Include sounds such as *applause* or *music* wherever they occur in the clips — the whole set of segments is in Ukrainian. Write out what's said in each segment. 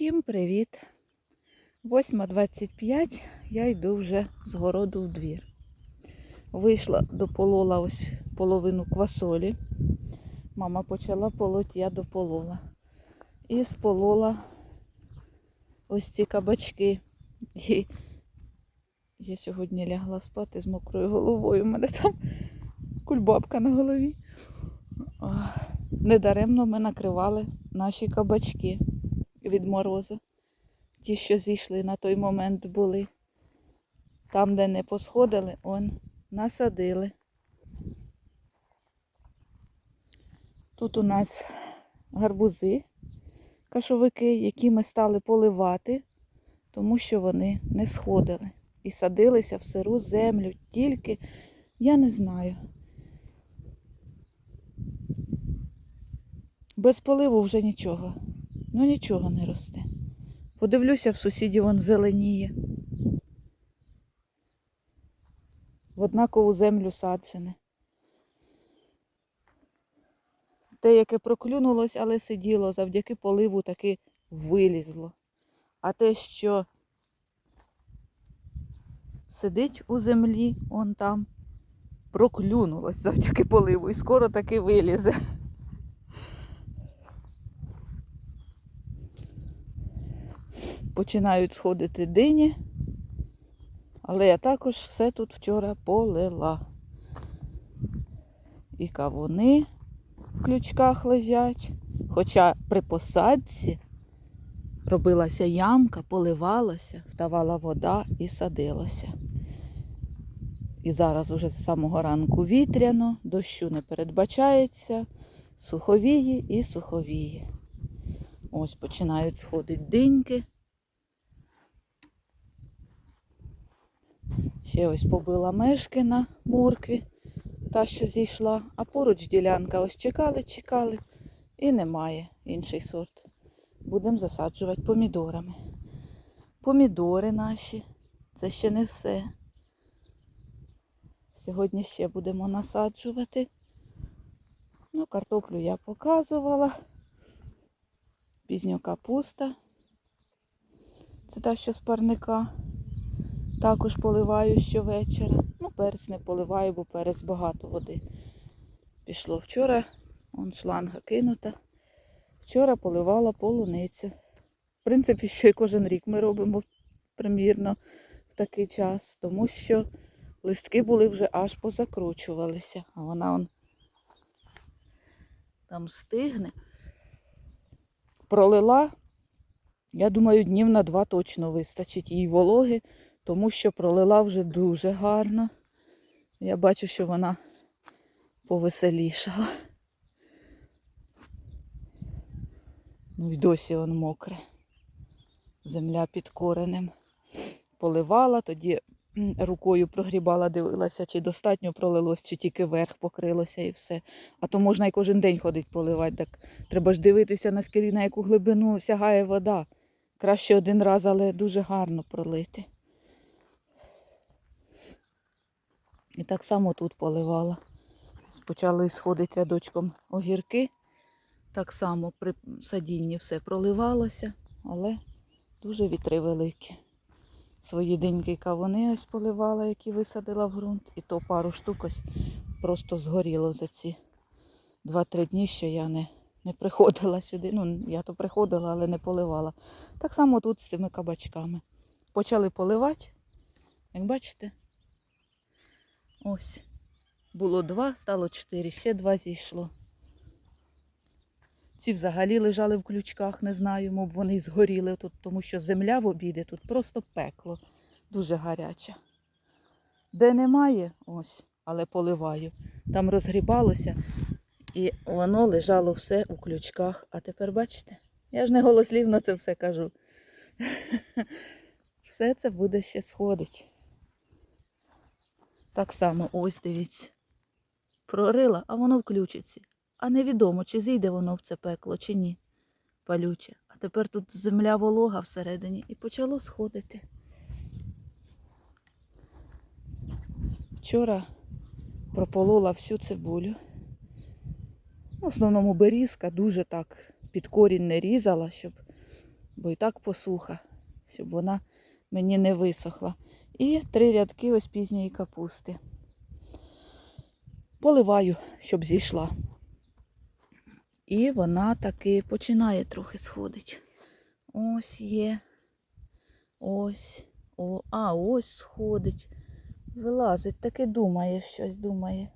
Всім привіт! 8.25 я йду вже з городу в двір. Вийшла, дополола ось половину квасолі. Мама почала полоть, я дополола. І сполола ось ці кабачки. І я сьогодні лягла спати з мокрою головою. У мене там кульбабка на голові. Недаремно ми накривали наші кабачки від морозу. Ті, що зійшли на той момент були. Там, де не посходили, он насадили. Тут у нас гарбузи, кашовики, які ми стали поливати, тому що вони не сходили. І садилися в сиру землю. Тільки, я не знаю. Без поливу вже нічого. Ну нічого не росте. Подивлюся, в сусідів вон зеленіє. В однакову землю саджене. Те, яке проклюнулось, але сиділо, завдяки поливу таки вилізло. А те, що сидить у землі, он там, проклюнулось завдяки поливу і скоро таки вилізе. Починають сходити дині. Але я також все тут вчора полила. І кавуни в ключках лежать. Хоча при посадці робилася ямка, поливалася, вставала вода і садилося. І зараз уже з самого ранку вітряно, дощу не передбачається, суховії і суховії. Ось починають сходити диньки. Ще ось побила мешки на моркві, та, що зійшла, а поруч ділянка ось чекали, чекали і немає інший сорт. Будемо засаджувати помідорами. Помідори наші, це ще не все. Сьогодні ще будемо насаджувати. Ну, картоплю я показувала. Пізню капуста. Це та, що з парника. Також поливаю щовечора. Ну, перець не поливаю, бо перець багато води. Пішло вчора, вон шланга кинута. Вчора поливала полуницю. В принципі, що і кожен рік ми робимо примірно в такий час, тому що листки були вже аж позакручувалися, а вона он там стигне. Пролила, я думаю, днів на два точно вистачить їй вологи тому що пролила вже дуже гарно. Я бачу, що вона повеселішала. Ну і досі он мокре. Земля під коренем. Поливала, тоді рукою прогрібала, дивилася, чи достатньо пролилось, чи тільки верх покрилося і все. А то можна і кожен день ходить поливати. Так треба ж дивитися, наскільки на яку глибину сягає вода. Краще один раз, але дуже гарно пролити. І так само тут поливала. Почали сходити рядочком огірки. Так само при садінні все проливалося, але дуже вітри великі. Свої деньки кавуни ось поливала, які висадила в ґрунт. І то пару штук ось просто згоріло за ці 2-3 дні, що я не не приходила сюди. Ну, я то приходила, але не поливала. Так само тут з цими кабачками. Почали поливати, як бачите. Ось. Було два, стало чотири, ще два зійшло. Ці взагалі лежали в ключках, не знаю, мов вони згоріли тут, тому що земля в обіді тут просто пекло, дуже гаряча. Де немає, ось, але поливаю. Там розгрібалося і воно лежало все у ключках. А тепер бачите, я ж не голослівно це все кажу. *laughs* Все це буде ще сходить. Так само, ось дивіться. Прорила, а воно включиться. А невідомо, чи зійде воно в це пекло, чи ні. Палюче. А тепер тут земля волога всередині і почало сходити. Вчора прополола всю цибулю. В основному берізка дуже так під корінь не різала, щоб бо і так посуха, щоб вона мені не висохла. І три рядки ось пізньої капусти. Поливаю, щоб зійшла. І вона таки починає трохи сходити. Ось є. Ось. О, а, ось сходить. Вилазить, таки думає щось, думає.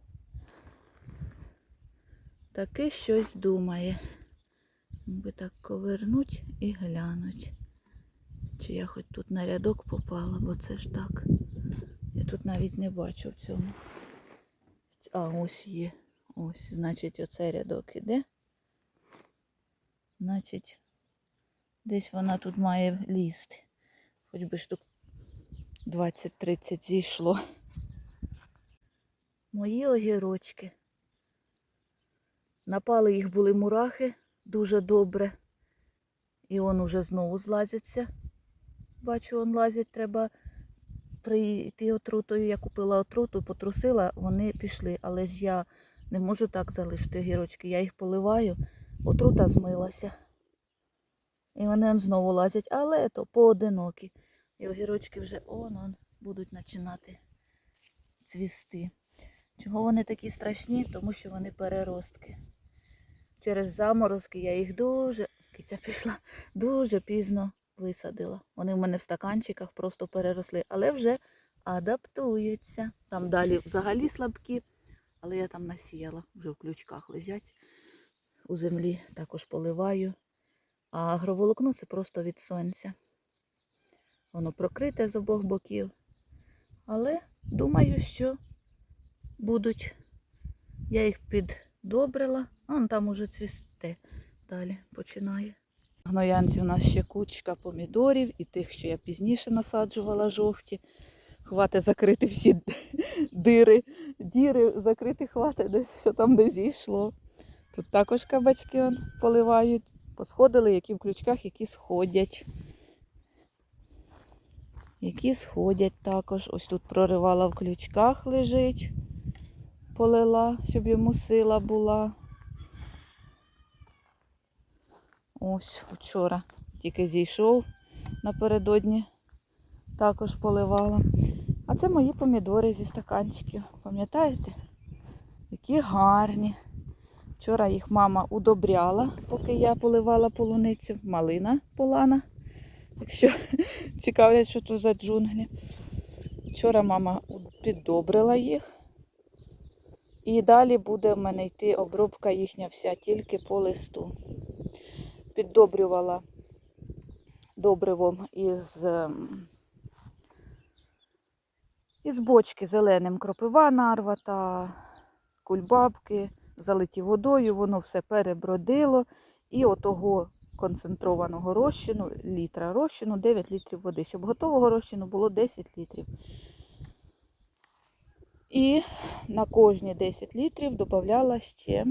Таки щось думає. Би так ковернуть і глянуть. Я хоч тут на рядок попала, бо це ж так. Я тут навіть не бачу в цьому. А, ось є. Ось, значить, оцей рядок іде. Значить, десь вона тут має лізти. Хоч би штук 20-30 зійшло. Мої огірочки. Напали їх були мурахи дуже добре. І он уже знову злазяться. Бачу, он лазять, треба прийти отрутою. Я купила отруту, потрусила, вони пішли. Але ж я не можу так залишити огірочки. Я їх поливаю, отрута змилася. І вони он знову лазять, але то поодинокі. І огірочки вже он, он будуть починати цвісти. Чого вони такі страшні? Тому що вони переростки. Через заморозки я їх дуже, киця пішла, дуже пізно висадила. Вони в мене в стаканчиках просто переросли, але вже адаптуються. Там далі взагалі слабкі, але я там насіяла, вже в ключках лежать у землі, також поливаю. А агроволокно це просто від сонця. Воно прокрите з обох боків. Але думаю, що будуть. Я їх піддобрила, а там уже цвісте. Далі починає. Гноянці у нас ще кучка помідорів і тих, що я пізніше насаджувала жовті. Хвати закрити всі *laughs* дири, діри закрити хвати, де все там де зійшло. Тут також кабачки поливають. Посходили, які в ключках, які сходять. Які сходять також. Ось тут проривала в ключках лежить. Полила, щоб йому сила була. Ось вчора тільки зійшов напередодні, також поливала. А це мої помідори зі стаканчиків. Пам'ятаєте? Які гарні. Вчора їх мама удобряла, поки я поливала полуницю. Малина полана. Якщо *laughs* цікавлять, що це за джунглі. Вчора мама піддобрила їх. І далі буде в мене йти обробка їхня вся тільки по листу. Піддобрювала добривом із, ем, із бочки зеленим кропива нарва та кульбабки, залиті водою, воно все перебродило. І отого концентрованого розчину, літра розчину, 9 літрів води. Щоб готового розчину було 10 літрів. І на кожні 10 літрів додавала ще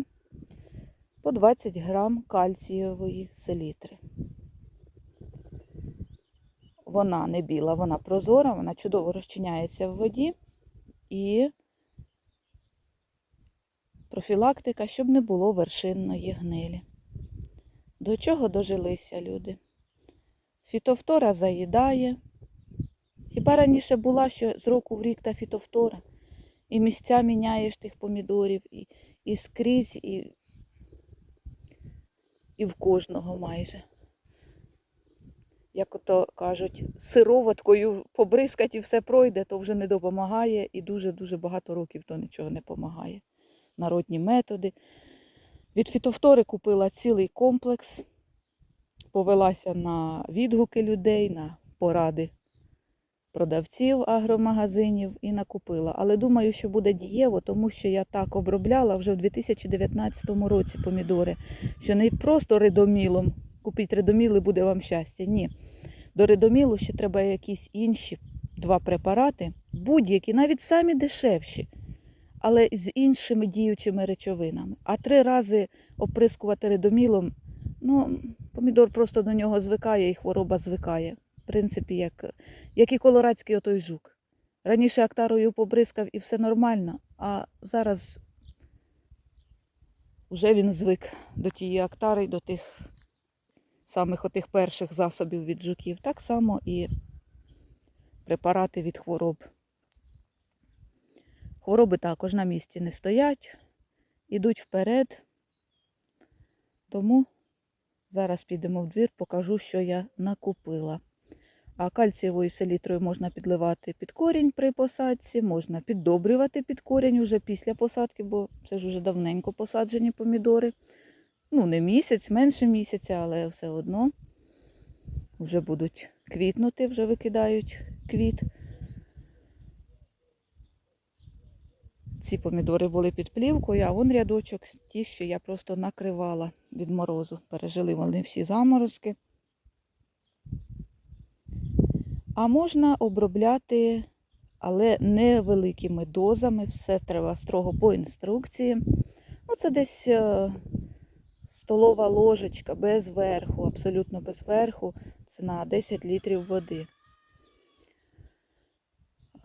по 20 грам кальцієвої селітри. Вона не біла, вона прозора, вона чудово розчиняється в воді. І профілактика, щоб не було вершинної гнилі. До чого дожилися люди? Фітовтора заїдає. Хіба раніше була, що з року в рік та фітовтора? І місця міняєш тих помідорів, і, і скрізь, і, і в кожного майже. Як ото кажуть, сироваткою побризкать і все пройде, то вже не допомагає, і дуже-дуже багато років то нічого не допомагає. Народні методи. Від фітовтори купила цілий комплекс, повелася на відгуки людей, на поради продавців агромагазинів і накупила. Але думаю, що буде дієво, тому що я так обробляла вже в 2019 році помідори, що не просто редомілом. Купіть редоміл і буде вам щастя. Ні. До редомілу ще треба якісь інші два препарати, будь-які, навіть самі дешевші, але з іншими діючими речовинами. А три рази оприскувати редомілом, ну, помідор просто до нього звикає і хвороба звикає. В принципі, як, як і колорадський отой жук. Раніше актарою побризкав і все нормально, а зараз вже він звик до тієї актари, до тих самих отих перших засобів від жуків, так само і препарати від хвороб. Хвороби також на місці не стоять, ідуть вперед. Тому зараз підемо в двір, покажу, що я накупила. А кальцієвою селітрою можна підливати під корінь при посадці, можна піддобрювати під корінь уже після посадки, бо це ж вже давненько посаджені помідори. Ну, не місяць, менше місяця, але все одно вже будуть квітнути, вже викидають квіт. Ці помідори були під плівкою, а вон рядочок, ті, що я просто накривала від морозу. Пережили вони всі заморозки. А можна обробляти, але невеликими дозами. Все треба строго по інструкції. Ну, це десь е, столова ложечка без верху, абсолютно без верху. Це на 10 літрів води.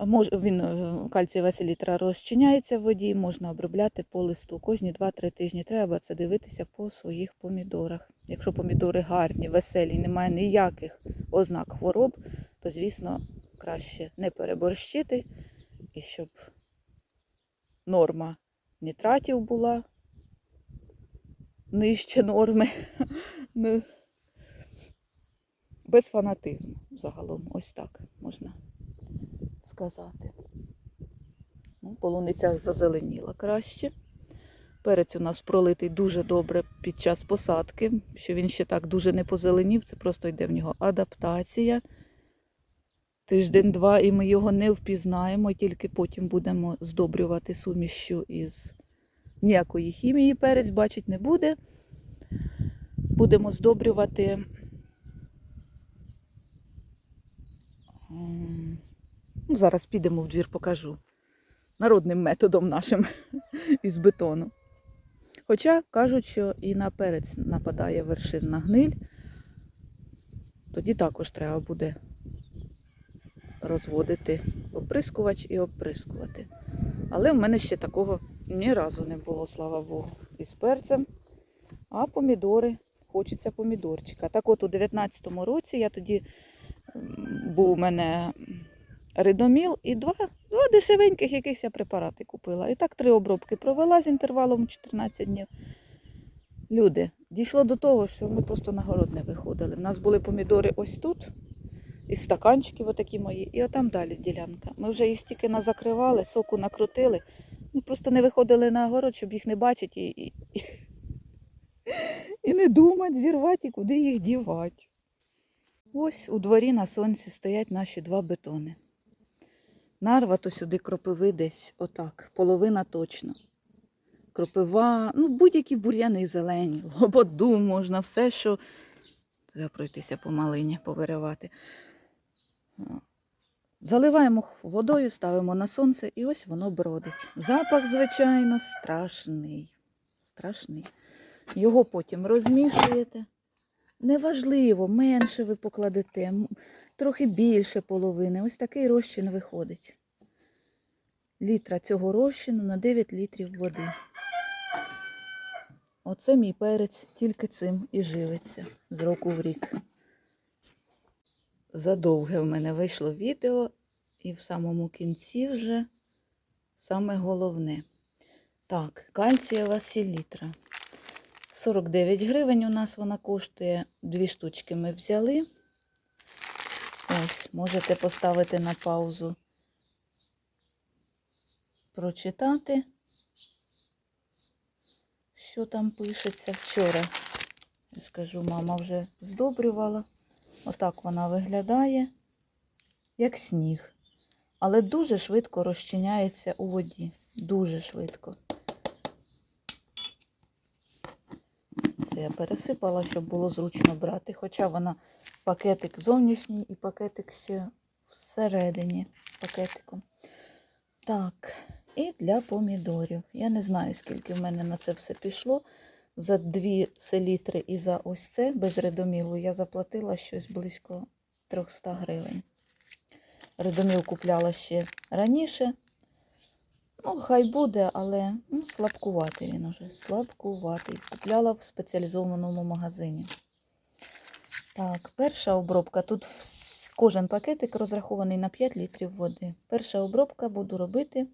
Мож, він, е, кальцієва селітра розчиняється в воді, можна обробляти по листу. Кожні 2-3 тижні треба це дивитися по своїх помідорах. Якщо помідори гарні, веселі, немає ніяких ознак хвороб, то, звісно, краще не переборщити і щоб норма нітратів була нижче норми. *laughs* Ну, Без фанатизму загалом. Ось так можна сказати. Ну, полуниця зазеленіла краще. Перець у нас пролитий дуже добре під час посадки, що він ще так дуже не позеленів, це просто йде в нього адаптація. Тиждень-два, і ми його не впізнаємо, тільки потім будемо здобрювати сумішю із ніякої хімії. Перець бачить не буде. Будемо здобрювати. Ну, зараз підемо в двір, покажу. Народним методом нашим *laughs* із бетону. Хоча кажуть, що і на перець нападає вершинна гниль, тоді також треба буде розводити оприскувач і оприскувати. Але в мене ще такого ні разу не було, слава Богу, із перцем. А помідори, хочеться помідорчика. Так от у 19-му році я тоді був у мене ридоміл і два, два дешевеньких якихось я препарати купила. І так три обробки провела з інтервалом 14 днів. Люди, дійшло до того, що ми просто на город не виходили. У нас були помідори ось тут, із стаканчиків отакі мої, і отам далі ділянка. Ми вже їх стільки назакривали, соку накрутили. Ми просто не виходили на город, щоб їх не бачити і, і, і, і не думати, зірвати і куди їх дівати. Ось у дворі на сонці стоять наші два бетони. Нарвато сюди кропиви десь отак, половина точно. Кропива, ну будь-які бур'яни зелені, лободу можна, все, що треба пройтися по малині, повиривати. Заливаємо водою, ставимо на сонце і ось воно бродить. Запах, звичайно, страшний. Страшний. Його потім розмішуєте. Неважливо, менше ви покладете, трохи більше половини. Ось такий розчин виходить. Літра цього розчину на 9 літрів води. Оце мій перець тільки цим і живиться з року в рік. Задовге в мене вийшло відео, і в самому кінці вже саме головне. Так, кальцієва селітра. 49 гривень у нас вона коштує. Дві штучки ми взяли. Ось, можете поставити на паузу, прочитати, що там пишеться. Вчора, я скажу, мама вже здобрювала. Отак вона виглядає, як сніг. Але дуже швидко розчиняється у воді. Дуже швидко. Це я пересипала, щоб було зручно брати. Хоча вона пакетик зовнішній і пакетик ще всередині пакетиком. Так, і для помідорів. Я не знаю, скільки в мене на це все пішло. За дві селітри і за ось це без редомілу я заплатила щось близько 300 гривень. Редоміл купляла ще раніше. Ну, хай буде, але ну, слабкуватий він уже. Слабкуватий. Купляла в спеціалізованому магазині. Так, перша обробка. Тут кожен пакетик розрахований на 5 літрів води. Перша обробка буду робити,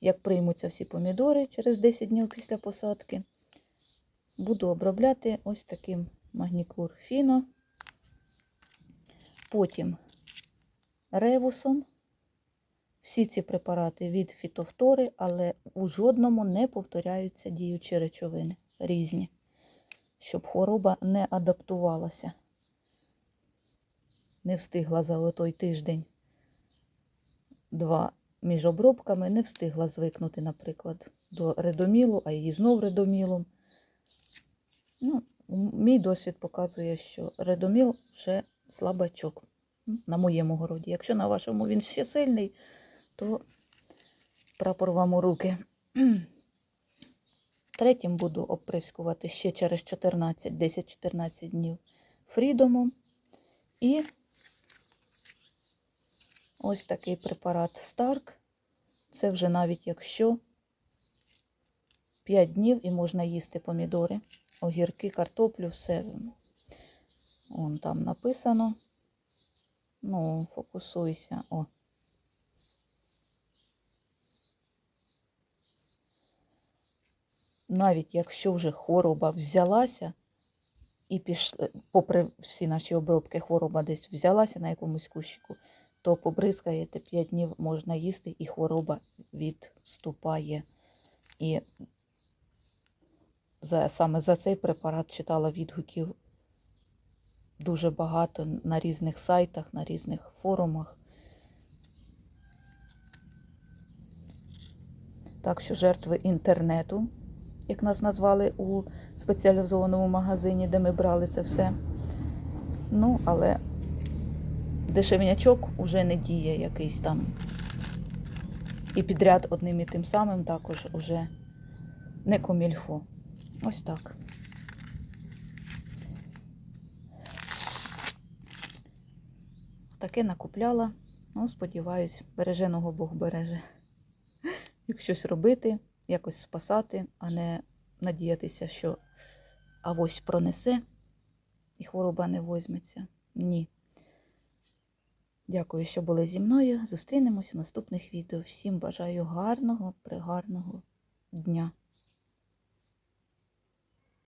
як приймуться всі помідори через 10 днів після посадки. Буду обробляти ось таким магнікур фіно. Потім ревусом. Всі ці препарати від фітофтори, але у жодному не повторяються діючі речовини різні, щоб хвороба не адаптувалася. Не встигла за той тиждень два між обробками, не встигла звикнути, наприклад, до редомілу, а її знов редомілом. Ну, мій досвід показує, що редоміл вже слабачок на моєму городі. Якщо на вашому він ще сильний, то прапор вам у руки. *clears throat* Третім буду оприскувати ще через 14, 10-14 днів фрідомом. І ось такий препарат Старк. Це вже навіть якщо 5 днів і можна їсти помідори, огірки, картоплю, все. Вон там написано. Ну, фокусуйся. О. Навіть якщо вже хвороба взялася, і пішли, попри всі наші обробки, хвороба десь взялася на якомусь кущику, то побризкаєте 5 днів можна їсти, і хвороба відступає. І за, саме за цей препарат читала відгуків дуже багато на різних сайтах, на різних форумах. Так що жертви інтернету, як нас назвали у спеціалізованому магазині, де ми брали це все. Ну, але дешевнячок уже не діє якийсь там. І підряд одним і тим самим також уже не комільфо. Ось так. Таке накупляла. Ну, сподіваюсь, береженого Бог береже. Як щось робити, якось спасати, а не надіятися, що авось пронесе і хвороба не возьметься. Ні. Дякую, що були зі мною. Зустрінемось у наступних відео. Всім бажаю гарного, пригарного дня.